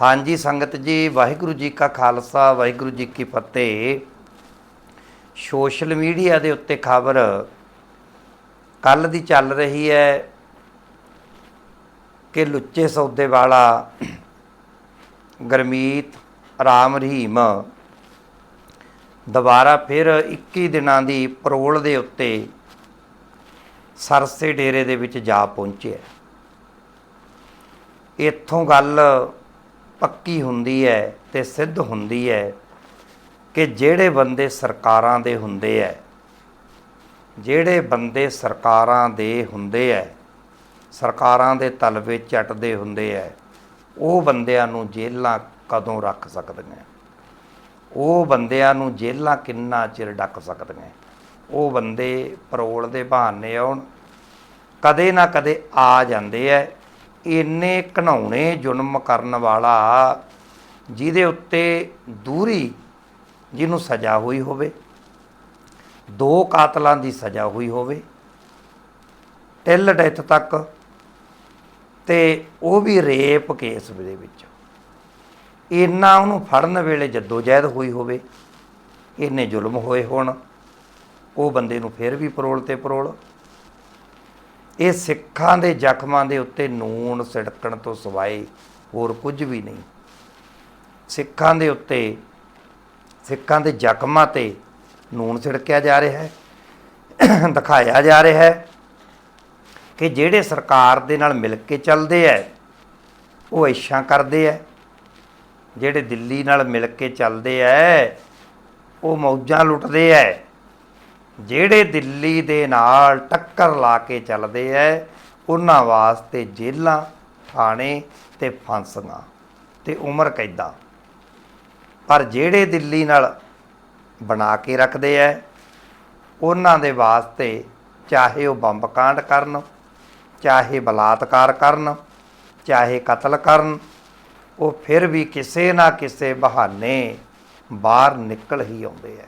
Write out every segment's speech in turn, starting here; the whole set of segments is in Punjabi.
ਹਾਂਜੀ, ਸੰਗਤ ਜੀ, ਵਾਹਿਗੁਰੂ ਜੀ ਕਾ ਖਾਲਸਾ, ਵਾਹਿਗੁਰੂ ਜੀ ਕੀ ਫਤਿਹ। ਸੋਸ਼ਲ ਮੀਡੀਆ ਦੇ ਉੱਤੇ ਖਬਰ ਕੱਲ ਦੀ ਚੱਲ ਰਹੀ ਹੈ ਕਿ ਲੁੱਚੇ ਸੌਦੇ ਵਾਲਾ ਗਰਮੀਤ ਰਾਮ ਰਹੀਮ ਦੁਬਾਰਾ ਫਿਰ 21 ਦਿਨਾਂ ਦੀ ਪਰੋਲ ਦੇ ਉੱਤੇ ਸਰਸੇ ਡੇਰੇ ਦੇ ਵਿੱਚ ਜਾ ਪਹੁੰਚਿਆ। ਇੱਥੋਂ ਗੱਲ ਪੱਕੀ ਹੁੰਦੀ ਹੈ ਤੇ ਸਿੱਧ ਹੁੰਦੀ ਹੈ ਕਿ ਜਿਹੜੇ ਬੰਦੇ ਸਰਕਾਰਾਂ ਦੇ ਹੁੰਦੇ ਐ, ਜਿਹੜੇ ਬੰਦੇ ਸਰਕਾਰਾਂ ਦੇ ਹੁੰਦੇ ਐ, ਸਰਕਾਰਾਂ ਦੇ ਤਲਵੇ ਚੱਟਦੇ ਹੁੰਦੇ ਐ, ਉਹ ਬੰਦਿਆਂ ਨੂੰ ਜੇਲ੍ਹਾਂ ਕਦੋਂ ਰੱਖ ਸਕਦੀਆਂ? ਉਹ ਬੰਦਿਆਂ ਨੂੰ ਜੇਲ੍ਹਾਂ ਕਿੰਨਾ ਚਿਰ ਡੱਕ ਸਕਦੀਆਂ? ਉਹ ਬੰਦੇ ਪਰੋਲ ਦੇ ਬਹਾਨੇ ਆਉਣ, ਕਦੇ ਨਾ ਕਦੇ ਆ ਜਾਂਦੇ ਐ ਇੰਨੇ ਘਨਾਉਣੇ ਜ਼ੁਲਮ ਕਰਨ ਵਾਲਾ ਜਿਹਦੇ ਉੱਤੇ ਦੂਰੀ ਜਿਹਨੂੰ ਸਜ਼ਾ ਹੋਈ ਹੋਵੇ, ਦੋ ਕਾਤਲਾਂ ਦੀ ਸਜ਼ਾ ਹੋਈ ਹੋਵੇ ਟਿਲ ਡੈਥ ਤੱਕ ਤੇ ਉਹ ਵੀ ਰੇਪ ਕੇਸ ਦੇ ਵਿੱਚ। ਇੰਨਾ ਉਹਨੂੰ ਫੜਨ ਵੇਲੇ ਜਦੋਜਹਿਦ ਹੋਈ ਹੋਵੇ, ਇੰਨੇ ਜ਼ੁਲਮ ਹੋਏ ਹੋਣ, ਉਹ ਬੰਦੇ ਨੂੰ ਫਿਰ ਵੀ ਪਰੋਲ ਤੇ ਪਰੋਲ। ਇਹ ਸਿੱਖਾਂ ਦੇ ਜ਼ਖਮਾਂ ਦੇ ਉੱਤੇ ਨੂਨ ਸਿੜਕਣ ਤੋਂ ਸਿਵਾਏ ਹੋਰ ਕੁਝ ਵੀ ਨਹੀਂ। ਸਿੱਖਾਂ ਦੇ ਉੱਤੇ, ਸਿੱਖਾਂ ਦੇ ਜ਼ਖਮਾਂ ਤੇ ਨੂਨ ਸਿੜਕਿਆ ਜਾ ਰਿਹਾ ਹੈ। ਦਿਖਾਇਆ ਜਾ ਰਿਹਾ ਹੈ ਕਿ ਜਿਹੜੇ ਸਰਕਾਰ ਦੇ ਨਾਲ ਮਿਲ ਕੇ ਚੱਲਦੇ ਐ, ਉਹ ਐਸ਼ਾਂ ਕਰਦੇ ਐ। ਜਿਹੜੇ ਦਿੱਲੀ ਨਾਲ ਮਿਲ ਕੇ ਚੱਲਦੇ ਐ, ਉਹ ਮੌਜਾਂ ਲੁੱਟਦੇ ਐ। ਜਿਹੜੇ ਦਿੱਲੀ ਦੇ ਨਾਲ ਟੱਕਰ ਲਾ ਕੇ ਚੱਲਦੇ ਐ, ਉਹਨਾਂ ਵਾਸਤੇ ਜੇਲਾਂ, ਥਾਣੇ ਤੇ ਫਾਂਸੀਆਂ ਤੇ ਉਮਰ ਕੈਦਾਂ। ਪਰ ਜਿਹੜੇ ਦਿੱਲੀ ਨਾਲ ਬਣਾ ਕੇ ਰੱਖਦੇ ਐ, ਉਹਨਾਂ ਦੇ ਵਾਸਤੇ ਚਾਹੇ ਉਹ ਬੰਬ ਕਾਂਡ ਕਰਨ, ਚਾਹੇ ਬਲਾਤਕਾਰ ਕਰਨ, ਚਾਹੇ ਕਤਲ ਕਰਨ, ਉਹ ਫਿਰ ਵੀ ਕਿਸੇ ਨਾ ਕਿਸੇ ਬਹਾਨੇ ਬਾਹਰ ਨਿਕਲ ਹੀ ਆਉਂਦੇ ਐ।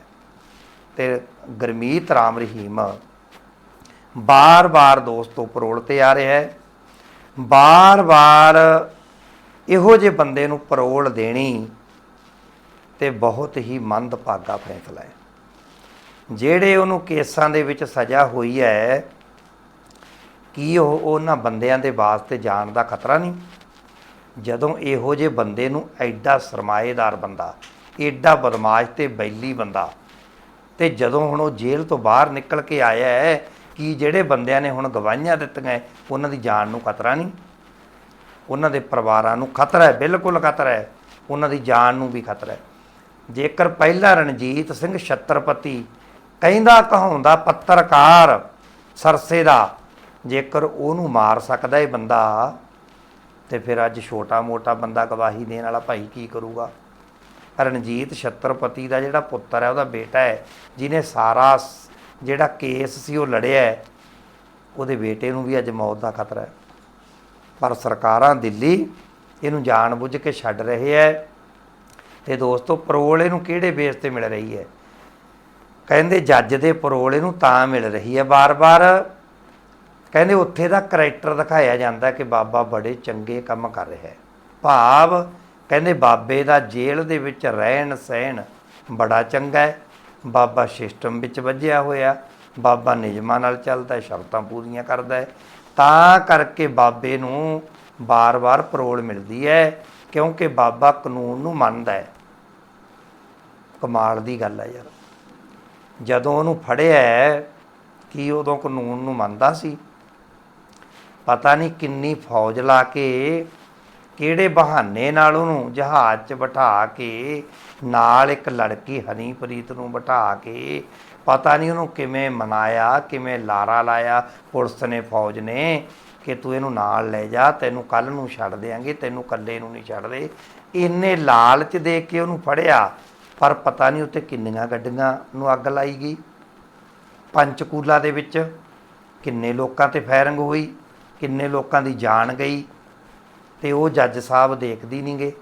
ਤੇ ਗਰਮੀਤ ਰਾਮ ਰਹੀਮ। ਬਾਰ-ਬਾਰ ਦੋਸਤੋ ਪਰੋਲ ਤੇ ਆ ਰਿਹਾ ਹੈ। ਬਾਰ-ਬਾਰ ਇਹੋ ਜਿਹੇ ਬੰਦੇ ਨੂੰ ਪਰੋਲ ਦੇਣੀ ਤੇ ਬਹੁਤ ਹੀ ਮੰਦਭਾਗਾ ਫੈਸਲਾ ਹੈ। ਜਿਹੜੇ ਉਹਨੂੰ ਕੇਸਾਂ ਦੇ ਵਿੱਚ ਸਜ਼ਾ ਹੋਈ ਹੈ, ਕੀ ਉਹ ਉਹਨਾਂ ਬੰਦਿਆਂ ਦੇ ਵਾਸਤੇ ਜਾਣ ਦਾ ਖਤਰਾ ਨਹੀਂ? ਜਦੋਂ ਇਹੋ ਜਿਹੇ ਬੰਦੇ ਨੂੰ ਐਡਾ ਸਰਮਾਏਦਾਰ ਬੰਦਾ, ਐਡਾ ਬਦਮਾਸ਼ ਤੇ ਬੈਲੀ ਬੰਦਾ ਤੇ ਜਦੋਂ ਹੁਣ ਉਹ ਜੇਲ੍ਹ ਤੋਂ ਬਾਹਰ ਨਿਕਲ ਕੇ ਆਇਆ ਹੈ, ਕਿ ਜਿਹੜੇ ਬੰਦਿਆਂ ਨੇ ਹੁਣ ਗਵਾਹੀਆਂ ਦਿੱਤੀਆਂ ਉਹਨਾਂ ਦੀ ਜਾਨ ਨੂੰ ਖਤਰਾ ਨਹੀਂ? ਉਹਨਾਂ ਦੇ ਪਰਿਵਾਰਾਂ ਨੂੰ ਖਤਰਾ ਹੈ, ਬਿਲਕੁਲ ਖਤਰਾ ਹੈ, ਉਹਨਾਂ ਦੀ ਜਾਨ ਨੂੰ ਵੀ ਖਤਰਾ ਹੈ। ਜੇਕਰ ਪਹਿਲਾ ਰਣਜੀਤ ਸਿੰਘ ਛਤਰਪਤੀ ਕਹਿੰਦਾ ਕਹਾਉਂਦਾ ਪੱਤਰਕਾਰ ਸਰਸੇ ਦਾ, ਜੇਕਰ ਉਹਨੂੰ ਮਾਰ ਸਕਦਾ ਇਹ ਬੰਦਾ, ਤੇ ਫਿਰ ਅੱਜ ਛੋਟਾ ਮੋਟਾ ਬੰਦਾ ਗਵਾਹੀ ਦੇਣ ਵਾਲਾ ਭਾਈ ਕੀ ਕਰੂਗਾ? ਰਣਜੀਤ ਛਤਰਪਤੀ ਦਾ ਜਿਹੜਾ ਪੁੱਤਰ ਹੈ ਉਹਦਾ ਬੇਟਾ ਹੈ ਜਿਹਨੇ ਸਾਰਾ ਜਿਹੜਾ ਕੇਸ ਸੀ ਉਹ ਲੜਿਆ ਹੈ, ਉਹਦੇ ਬੇਟੇ ਨੂੰ ਵੀ ਅੱਜ ਮੌਤ ਦਾ ਖਤਰਾ ਹੈ। ਪਰ ਸਰਕਾਰਾਂ ਦਿੱਲੀ ਇਹਨੂੰ ਜਾਣਬੁੱਝ ਕੇ ਛੱਡ ਰਹੇ ਹੈ ਤੇ ਦੋਸਤੋ ਪਰੋਲ ਇਹਨੂੰ ਕਿਹੜੇ ਬੇਸ ਤੇ ਮਿਲ ਰਹੀ ਹੈ? ਕਹਿੰਦੇ ਜੱਜ ਦੇ ਪਰੋਲ ਇਹਨੂੰ ਤਾਂ ਮਿਲ ਰਹੀ ਹੈ ਬਾਰ-ਬਾਰ। ਕਹਿੰਦੇ ਉੱਥੇ ਦਾ ਕਰੈਕਟਰ ਦਿਖਾਇਆ ਜਾਂਦਾ ਕਿ ਬਾਬਾ ਬੜੇ ਚੰਗੇ ਕੰਮ ਕਰ ਰਿਹਾ ਹੈ। ਭਾਵ ਕਹਿੰਦੇ ਬਾਬੇ ਦਾ ਜੇਲ੍ਹ ਦੇ ਵਿੱਚ ਰਹਿਣ ਸਹਿਣ ਬੜਾ ਚੰਗਾ ਹੈ। ਬਾਬਾ ਸਿਸਟਮ ਵਿੱਚ ਵੱਜਿਆ ਹੋਇਆ ਬਾਬਾ ਨਿਯਮਾਂ ਨਾਲ ਚੱਲਦਾ ਹੈ ਸ਼ਰਤਾਂ ਪੂਰੀਆਂ ਕਰਦਾ ਹੈ। ਤਾਂ ਕਰਕੇ ਬਾਬੇ ਨੂੰ ਬਾਰ-ਬਾਰ ਪਰੋਲ ਮਿਲਦੀ ਹੈ ਕਿਉਂਕਿ ਬਾਬਾ ਕਾਨੂੰਨ ਨੂੰ ਮੰਨਦਾ ਹੈ। ਕਮਾਲ ਦੀ ਗੱਲ ਹੈ ਯਾਰ। ਜਦੋਂ ਉਹਨੂੰ ਫੜਿਆ ਹੈ, ਕੀ ਉਦੋਂ ਕਾਨੂੰਨ ਨੂੰ ਮੰਨਦਾ ਸੀ? ਪਤਾ ਨਹੀਂ ਕਿੰਨੀ ਫੌਜ ਲਾ ਕੇ ਕਿਹੜੇ ਬਹਾਨੇ ਨਾਲ ਉਹਨੂੰ ਜਹਾਜ਼ 'ਚ ਬਿਠਾ ਕੇ, ਨਾਲ ਇੱਕ ਲੜਕੀ ਹਨੀਪ੍ਰੀਤ ਨੂੰ ਬਿਠਾ ਕੇ, ਪਤਾ ਨਹੀਂ ਉਹਨੂੰ ਕਿਵੇਂ ਮਨਾਇਆ, ਕਿਵੇਂ ਲਾਰਾ ਲਾਇਆ, ਪੁਲਿਸ ਨੇ, ਫੌਜ ਨੇ ਕਿ ਤੂੰ ਇਹਨੂੰ ਨਾਲ ਲੈ ਜਾ, ਤੈਨੂੰ ਕੱਲ ਨੂੰ ਛੱਡ ਦੇਾਂਗੇ ਤੈਨੂੰ ਇਕੱਲੇ ਨੂੰ ਨਹੀਂ ਛੱਡਦੇ। ਇੰਨੇ ਲਾਲਚ ਦੇ ਕੇ ਉਹਨੂੰ ਫੜਿਆ, ਪਰ ਪਤਾ ਨਹੀਂ ਉੱਤੇ ਕਿੰਨੀਆਂ ਗੱਡੀਆਂ ਨੂੰ ਅੱਗ ਲਾਈ ਗਈ। ਪੰਚਕੂਲਾ ਦੇ ਵਿੱਚ ਕਿੰਨੇ ਲੋਕਾਂ ਤੇ ਫਾਇਰਿੰਗ ਹੋਈ, ਕਿੰਨੇ ਲੋਕਾਂ ਦੀ ਜਾਨ ਗਈ ਤੇ ਉਹ ਜੱਜ ਸਾਹਿਬ ਦੇਖਦੀ ਨਹੀਂਗੇ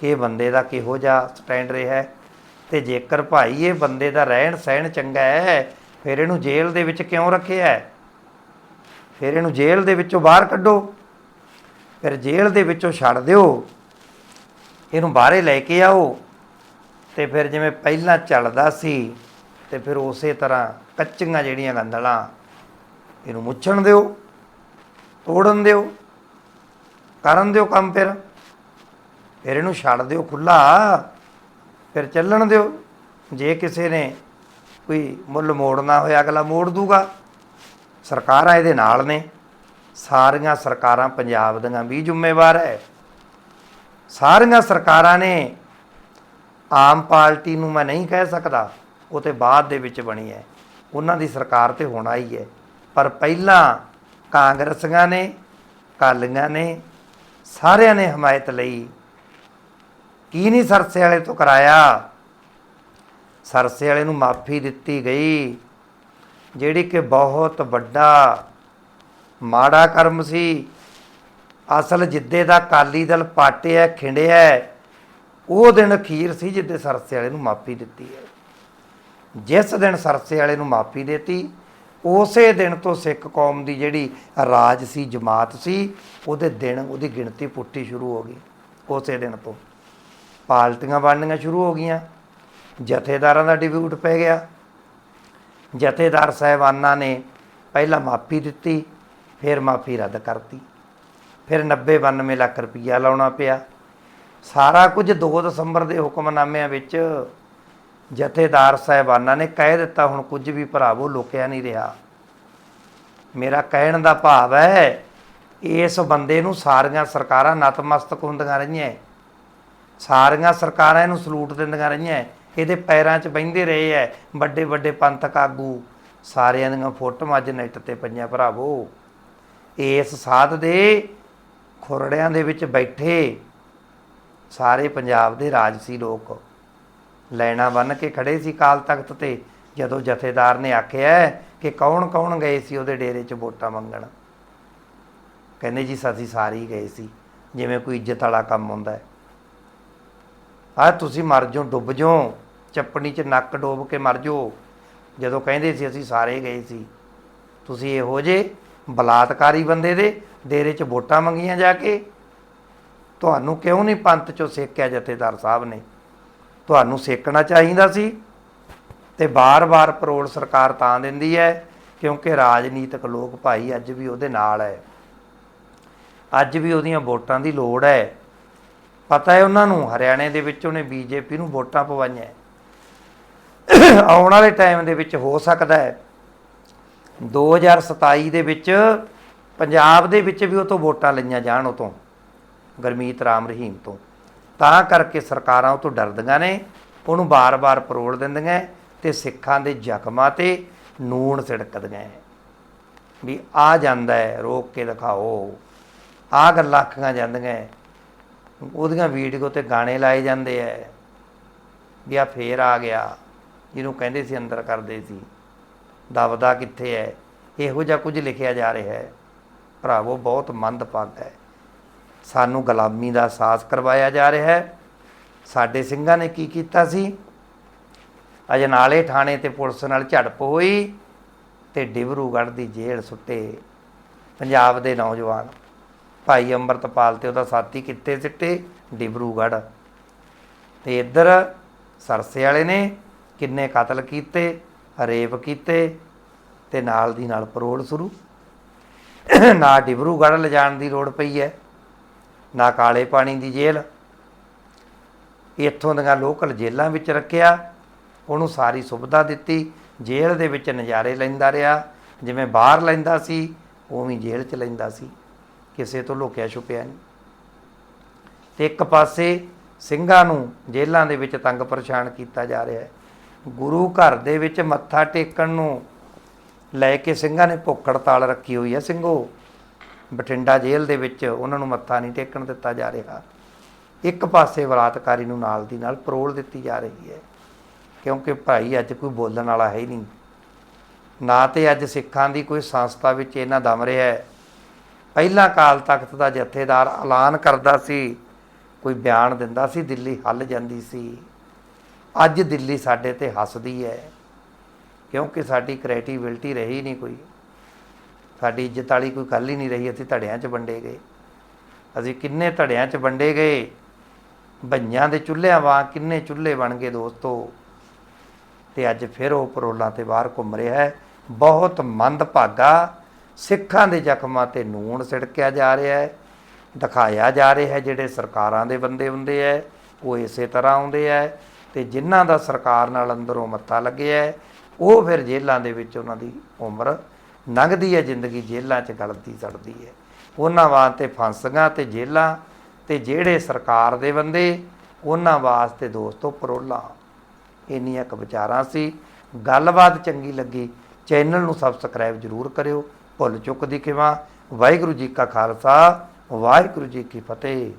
ਕਿ ਬੰਦੇ ਦਾ ਕਿਹੋ ਜਿਹਾ ਸਟੈਂਡ ਰਿਹਾ ਹੈ। ਤੇ ਜੇਕਰ ਭਾਈ ਇਹ ਬੰਦੇ ਦਾ ਰਹਿਣ ਸਹਿਣ ਚੰਗਾ ਹੈ, ਫਿਰ ਇਹਨੂੰ ਜੇਲ੍ਹ ਦੇ ਵਿੱਚ ਕਿਉਂ ਰੱਖਿਆ ਹੈ? ਫਿਰ ਇਹਨੂੰ ਜੇਲ੍ਹ ਦੇ ਵਿੱਚੋਂ ਬਾਹਰ ਕੱਢੋ। ਫਿਰ ਜੇਲ੍ਹ ਦੇ ਵਿੱਚੋਂ ਛੱਡ ਦਿਓ। ਇਹਨੂੰ ਬਾਹਰੇ ਲੈ ਕੇ ਆਓ। ਤੇ ਫਿਰ ਜਿਵੇਂ ਪਹਿਲਾਂ ਚੱਲਦਾ ਸੀ, ਤੇ ਫਿਰ ਉਸੇ ਤਰ੍ਹਾਂ ਕੱਚੀਆਂ ਜਿਹੜੀਆਂ ਗੰਦਲਾਂ ਇਹਨੂੰ ਮੁੱਛਣ ਦਿਓ, ਤੋੜਨ ਦਿਓ। ਕਰਨ ਦਿਓ ਕੰਮ ਫਿਰ। ਫਿਰ ਇਹਨੂੰ ਛੱਡ ਦਿਓ ਖੁੱਲਾ ਫਿਰ ਚੱਲਣ ਦਿਓ। ਜੇ ਕਿਸੇ ਨੇ ਕੋਈ ਮੁੱਲ ਮੋੜਨਾ ਹੋਇਆ, ਅਗਲਾ ਮੋੜ ਦੂਗਾ। ਸਰਕਾਰਾਂ ਇਹਦੇ ਨਾਲ ਨੇ। ਸਾਰੀਆਂ ਸਰਕਾਰਾਂ ਪੰਜਾਬ ਦੀਆਂ ਵੀ ਜ਼ਿੰਮੇਵਾਰ ਹੈ। ਸਾਰੀਆਂ ਸਰਕਾਰਾਂ ਨੇ ਆਮ ਪਾਰਟੀ ਨੂੰ ਮੈਂ ਨਹੀਂ ਕਹਿ ਸਕਦਾ, ਉਹ ਤੇ ਬਾਅਦ ਦੇ ਵਿੱਚ ਬਣੀ ਹੈ। ਉਹਨਾਂ ਦੀ ਸਰਕਾਰ ਤੇ ਹੋਣਾ ਹੀ ਹੈ। ਪਰ ਪਹਿਲਾਂ ਕਾਂਗਰਸੀਆਂ ਨੇ ਕਾਲੀਆਂ ਨੇ ਸਾਰਿਆਂ ਨੇ ਹਮਾਇਤ ਲਈ। ਕੀ ਨਹੀਂ ਸਰਸੇ ਵਾਲੇ ਤੋਂ ਕਰਾਇਆ? ਸਰਸੇ ਵਾਲੇ ਨੂੰ ਮਾਫੀ ਦਿੱਤੀ ਗਈ, ਜਿਹੜੀ ਕਿ ਬਹੁਤ ਵੱਡਾ, ਮਾੜਾ ਕਰਮ ਸੀ। ਅਸਲ ਜਿੱਦੇ ਦਾ ਕਾਲੀ ਦਲ ਪਾਟਿਆ, ਖਿੰਡਿਆ, ਉਹ ਦਿਨ ਅਖੀਰ ਸੀ ਜਿੱਦੇ ਸਰਸੇ ਵਾਲੇ ਨੂੰ ਮਾਫੀ ਦਿੱਤੀ ਹੈ ਜਿਸ ਦਿਨ ਸਰਸੇ ਵਾਲੇ ਨੂੰ ਮਾਫੀ ਦਿੱਤੀ ਉਸੇ ਦਿਨ ਤੋਂ ਸਿੱਖ ਕੌਮ ਦੀ ਜਿਹੜੀ ਰਾਜ ਸੀ, ਜਮਾਤ ਸੀ, ਉਹਦੇ ਦਿਨ, ਉਹਦੀ ਗਿਣਤੀ ਪੁੱਟੀ ਸ਼ੁਰੂ ਹੋ ਗਈ ਉਸੇ ਦਿਨ ਤੋਂ। ਪਾਲਟੀਆਂ ਬਣਨੀਆਂ ਸ਼ੁਰੂ ਹੋ ਗਈਆਂ। ਜਥੇਦਾਰਾਂ ਦਾ ਡਿਬਿਊਟ ਪੈ ਗਿਆ। ਜਥੇਦਾਰ ਸਾਹਿਬਾਨਾਂ ਨੇ ਪਹਿਲਾਂ ਮਾਫੀ ਦਿੱਤੀ, ਫਿਰ ਮਾਫੀ ਰੱਦ ਕਰਤੀ। ਫਿਰ 90 92 ਲੱਖ ਰੁਪਈਆ ਲਾਉਣਾ ਪਿਆ। ਸਾਰਾ ਕੁਝ 2 ਦਸੰਬਰ ਦੇ ਹੁਕਮਨਾਮਿਆਂ ਵਿੱਚ ਜਥੇਦਾਰ ਸਾਹਿਬਾਨਾਂ ਨੇ ਕਹਿ ਦਿੱਤਾ, ਹੁਣ ਕੁਝ ਵੀ ਭਰਾਵੋ, ਲੁਕਿਆ ਨਹੀਂ ਰਿਹਾ। ਮੇਰਾ ਕਹਿਣ ਦਾ ਭਾਵ ਹੈ, ਇਸ ਬੰਦੇ ਨੂੰ ਸਾਰੀਆਂ ਸਰਕਾਰਾਂ ਨਤਮਸਤਕ ਹੁੰਦੀਆਂ ਰਹੀਆਂ। ਸਾਰੀਆਂ ਸਰਕਾਰਾਂ ਇਹਨੂੰ ਸਲੂਟ ਦਿੰਦੀਆਂ ਰਹੀਆਂ। ਇਹਦੇ ਪੈਰਾਂ 'ਚ ਬਹਿੰਦੇ ਰਹੇ ਐ ਵੱਡੇ ਵੱਡੇ ਪੰਥਕ ਆਗੂ। ਸਾਰਿਆਂ ਦੀਆਂ ਫੋਟੋਆਂ ਅੱਜ ਨੈਟ ਤੇ ਪਈਆਂ, ਭਰਾਵੋ। ਇਸ ਸਾਧ ਦੇ ਖੁਰੜਿਆਂ ਦੇ ਵਿੱਚ ਬੈਠੇ ਸਾਰੇ ਪੰਜਾਬ ਦੇ ਰਾਜਸੀ ਲੋਕ ਲੈਣਾ ਬੰਨ ਕੇ ਖੜੇ ਸੀ ਕਾਲ ਤਖਤ ਤੇ, ਜਦੋਂ ਜਥੇਦਾਰ ਨੇ ਆਖਿਆ ਕਿ ਕੌਣ ਕੌਣ ਗਏ ਸੀ ਉਹਦੇ ਡੇਰੇ 'ਚ ਵੋਟਾਂ ਮੰਗਣ। ਕਹਿੰਦੇ ਜੀ ਅਸੀਂ ਸਾਰੇ ਹੀ ਗਏ ਸੀ, ਜਿਵੇਂ ਕੋਈ ਇੱਜ਼ਤ ਵਾਲਾ ਕੰਮ ਹੁੰਦਾ ਹੈ। ਆ ਤੁਸੀਂ ਮਰ ਜਾਓ, ਡੁੱਬ ਜਾਓ, ਚੱਪਣੀ 'ਚ ਨੱਕ ਡੋਬ ਕੇ ਮਰ ਜਾਓ। ਜਦੋਂ ਕਹਿੰਦੇ ਸੀ ਅਸੀਂ ਸਾਰੇ ਗਏ ਸੀ, ਤੁਸੀਂ ਇਹੋ ਜੇ ਬਲਾਤਕਾਰੀ ਬੰਦੇ ਦੇ ਡੇਰੇ 'ਚ ਵੋਟਾਂ ਮੰਗੀਆਂ ਜਾ ਕੇ। ਤੁਹਾਨੂੰ ਕਿਉਂ ਨਹੀਂ ਪੰਥ 'ਚੋਂ ਸੇਕਿਆ ਜਥੇਦਾਰ ਸਾਹਿਬ ਨੇ? ਤੁਹਾਨੂੰ ਸੇਕਣਾ ਚਾਹੀਦਾ ਸੀ ਤੇ ਬਾਰ-ਬਾਰ ਪਰੋਲ ਸਰਕਾਰ ਤਾਂ ਦਿੰਦੀ ਹੈ, ਕਿਉਂਕਿ ਰਾਜਨੀਤਿਕ ਲੋਕ ਭਾਈ ਅੱਜ ਵੀ ਉਹਦੇ ਨਾਲ ਹੈ। ਅੱਜ ਵੀ ਉਹਦੀਆਂ ਵੋਟਾਂ ਦੀ ਲੋੜ ਹੈ। ਪਤਾ ਹੈ ਉਹਨਾਂ ਨੂੰ, ਹਰਿਆਣੇ ਦੇ ਵਿੱਚ ਉਹਨੇ ਬੀਜੇਪੀ ਨੂੰ ਵੋਟਾਂ ਪਵਾਈਆਂ। ਆਉਣ ਵਾਲੇ ਟਾਈਮ ਦੇ ਵਿੱਚ ਹੋ ਸਕਦਾ ਹੈ। 2027 ਦੇ ਵਿੱਚ ਪੰਜਾਬ ਦੇ ਵਿੱਚ ਵੀ ਉਹ ਤੋਂ ਵੋਟਾਂ ਲਈਆਂ ਜਾਣ ਉਹ ਤੋਂ, ਗਰਮੀਤ ਰਾਮ ਰਹੀਮ ਤੋਂ। ਤਾਂ ਕਰਕੇ ਸਰਕਾਰਾਂ ਉਹ ਤੋਂ ਡਰਦੀਆਂ ਨੇ, ਉਹਨੂੰ ਬਾਰ-ਬਾਰ ਪਰੋਲ ਦਿੰਦੀਆਂ ਤੇ ਸਿੱਖਾਂ ਦੇ ਜ਼ਖਮਾਂ ਤੇ ਨੂਣ ਸਿੜਕਦੀਆਂ ਵੀ ਆ ਜਾਂਦਾ ਹੈ ਰੋਕ ਕੇ ਦਿਖਾਓ। ਆ ਗੱਲਾਂ ਆਖੀਆਂ ਜਾਂਦੀਆਂ ਉਹਦੀਆਂ ਵੀਡੀਓ ਤੇ ਗਾਣੇ ਲਾਏ ਜਾਂਦੇ ਐ। ਵੀ ਆ ਫੇਰ ਆ ਗਿਆ, ਜਿਹਨੂੰ ਕਹਿੰਦੇ ਸੀ ਅੰਦਰ ਕਰਦੇ ਸੀ। ਦਬਦਾ ਕਿੱਥੇ ਐ? ਇਹੋ ਜਿਹਾ ਕੁਝ ਲਿਖਿਆ ਜਾ ਰਿਹਾ ਹੈ ਭਰਾਵੋ, ਬਹੁਤ ਮੰਦਭਾਗਾ ਹੈ ਸਾਨੂੰ ਗੁਲਾਮੀ ਦਾ ਅਹਿਸਾਸ ਕਰਵਾਇਆ ਜਾ ਰਿਹਾ ਹੈ। ਸਾਡੇ ਸਿੰਘਾਂ ਨੇ ਕੀ ਕੀਤਾ ਸੀ? ਅਜਨਾਲੇ ਥਾਣੇ ਤੇ ਪੁਲਿਸ ਨਾਲ ਝੜਪ ਹੋਈ ਤੇ ਡਿਬਰੂਗੜ੍ਹ ਦੀ ਜੇਲ੍ਹ ਸੁੱਟੇ ਪੰਜਾਬ ਦੇ ਨੌਜਵਾਨ। ਭਾਈ ਅੰਮ੍ਰਿਤਪਾਲ ਤੇ ਉਹਦਾ ਸਾਥੀ ਕਿੱਥੇ ਸਿੱਟੇ ਡਿਬਰੂਗੜ੍ਹ। ਤੇ ਇੱਧਰ ਸਰਸੇ ਵਾਲੇ ਨੇ ਕਿੰਨੇ ਕਤਲ ਕੀਤੇ, ਰੇਪ ਕੀਤੇ ਤੇ ਨਾਲ ਦੀ ਨਾਲ ਪਰੋੜ ਸ਼ੁਰੂ। ਨਾ ਡਿਬਰੂਗੜ੍ਹ ਲਿਜਾਣ ਦੀ ਲੋੜ ਪਈ ਹੈ। ਨਾ ਕਾਲੇ ਪਾਣੀ ਦੀ ਜੇਲ੍ਹ। ਇੱਥੋਂ ਦੀਆਂ ਲੋਕਲ ਜੇਲ੍ਹਾਂ ਵਿੱਚ ਰੱਖਿਆ। ਉਹਨੂੰ ਸਾਰੀ ਸੁਵਿਧਾ ਦਿੱਤੀ। ਜੇਲ੍ਹ ਦੇ ਵਿੱਚ ਨਜ਼ਾਰੇ ਲੈਂਦਾ ਰਿਹਾ। ਜਿਵੇਂ ਬਾਹਰ ਲੈਂਦਾ ਸੀ, ਉਵੇਂ ਜੇਲ੍ਹ 'ਚ ਲੈਂਦਾ ਸੀ। ਕਿਸੇ ਤੋਂ ਲੁਕਿਆ ਛੁਪਿਆ ਨਹੀਂ। ਤੇ ਇੱਕ ਪਾਸੇ ਸਿੰਘਾਂ ਨੂੰ ਜੇਲ੍ਹਾਂ ਦੇ ਵਿੱਚ ਤੰਗ ਪਰੇਸ਼ਾਨ ਕੀਤਾ ਜਾ ਰਿਹਾ ਹੈ। ਗੁਰੂ ਘਰ ਦੇ ਵਿੱਚ ਮੱਥਾ ਟੇਕਣ ਨੂੰ ਲੈ ਕੇ ਸਿੰਘਾਂ ਨੇ ਭੁੱਖ ਹੜਤਾਲ ਰੱਖੀ ਹੋਈ ਹੈ ਸਿੰਘੋ। ਬਠਿੰਡਾ ਜੇਲ੍ਹ ਦੇ ਵਿੱਚ ਉਹਨਾਂ ਨੂੰ ਮੱਥਾ ਨਹੀਂ ਟੇਕਣ ਦਿੱਤਾ ਜਾ ਰਿਹਾ। ਇੱਕ ਪਾਸੇ ਬਲਾਤਕਾਰੀ ਨੂੰ ਨਾਲ ਦੀ ਨਾਲ ਪਰੋਲ ਦਿੱਤੀ ਜਾ ਰਹੀ ਹੈ, ਕਿਉਂਕਿ ਭਾਈ ਅੱਜ ਕੋਈ ਬੋਲਣ ਵਾਲਾ ਹੈ ਹੀ ਨਹੀਂ। ਨਾ ਤੇ ਅੱਜ ਸਿੱਖਾਂ ਦੀ ਕੋਈ ਸੰਸਥਾ ਵਿੱਚ ਇਹਨਾਂ ਦਮ ਰਿਹਾ ਹੈ। ਪਹਿਲਾਂ ਕਾਲ ਤਖਤ ਦਾ ਜਥੇਦਾਰ ਐਲਾਨ ਕਰਦਾ ਸੀ, ਕੋਈ ਬਿਆਨ ਦਿੰਦਾ ਸੀ, ਦਿੱਲੀ ਹੱਲ ਜਾਂਦੀ ਸੀ। ਅੱਜ ਦਿੱਲੀ ਸਾਡੇ ਤੇ ਹੱਸਦੀ ਹੈ, ਕਿਉਂਕਿ ਸਾਡੀ ਕ੍ਰੈਡੀਬਿਲਟੀ ਰਹੀ ਨਹੀਂ ਕੋਈ। ਸਾਡੀ ਇੱਜ਼ਤ ਵਾਲੀ ਕੋਈ ਗੱਲ ਹੀ ਨਹੀਂ ਰਹੀ, ਅਸੀਂ ਧੜਿਆਂ 'ਚ ਵੰਡੇ ਗਏ। ਅਸੀਂ ਕਿੰਨੇ ਧੜਿਆਂ 'ਚ ਵੰਡੇ ਗਏ? ਭਈਆਂ ਦੇ ਚੁੱਲ੍ਹਿਆਂ ਵਾਂ ਕਿੰਨੇ ਚੁੱਲ੍ਹੇ ਬਣ ਗਏ ਦੋਸਤੋ? ਤੇ ਅੱਜ ਫਿਰ ਉਹ ਪਰੋਲਾਂ ਤੇ ਬਾਹਰ ਘੁੰਮ ਰਿਹਾ ਹੈ। ਬਹੁਤ ਮੰਦਭਾਗਾ ਸਿੱਖਾਂ ਦੇ ਜ਼ਖਮਾਂ ਤੇ ਨੂਣ ਸਿੜਕਿਆ ਜਾ ਰਿਹਾ ਹੈ। ਦਿਖਾਇਆ ਜਾ ਰਿਹਾ ਹੈ ਜਿਹੜੇ ਸਰਕਾਰਾਂ ਦੇ ਬੰਦੇ ਹੁੰਦੇ ਐ ਉਹ ਇਸੇ ਤਰ੍ਹਾਂ ਆਉਂਦੇ ਐ ਤੇ ਜਿਨ੍ਹਾਂ ਦਾ ਸਰਕਾਰ ਨਾਲ ਅੰਦਰੋਂ ਮੱਥਾ ਲੱਗਿਆ ਉਹ ਫਿਰ ਜੇਲ੍ਹਾਂ ਦੇ ਵਿੱਚ ਉਹਨਾਂ ਦੀ ਉਮਰ ਲੰਘਦੀ ਹੈ, ਜ਼ਿੰਦਗੀ ਜੇਲ੍ਹਾਂ 'ਚ ਗਲਤੀ ਸੜਦੀ ਹੈ। ਉਹਨਾਂ ਵਾਸਤੇ ਫਾਂਸੀਆਂ ਤੇ ਜੇਲ੍ਹਾਂ ਤੇ ਜਿਹੜੇ ਸਰਕਾਰ ਦੇ ਬੰਦੇ, ਉਹਨਾਂ ਵਾਸਤੇ ਦੋਸਤੋ ਪਰੋਲਾਂ। ਇੰਨੀਆਂ ਕੁ ਵਿਚਾਰਾਂ ਸੀ। ਗੱਲਬਾਤ ਚੰਗੀ ਲੱਗੀ, ਚੈਨਲ ਨੂੰ ਸਬਸਕ੍ਰਾਈਬ ਜਰੂਰ ਕਰਿਓ। ਭੁੱਲ ਚੁੱਕ ਦੀ ਖਿਮਾ ਵਾਹਿਗੁਰੂ ਜੀ ਕਾ ਖਾਲਸਾ, ਵਾਹਿਗੁਰੂ ਜੀ ਕੀ ਫਤਿਹ।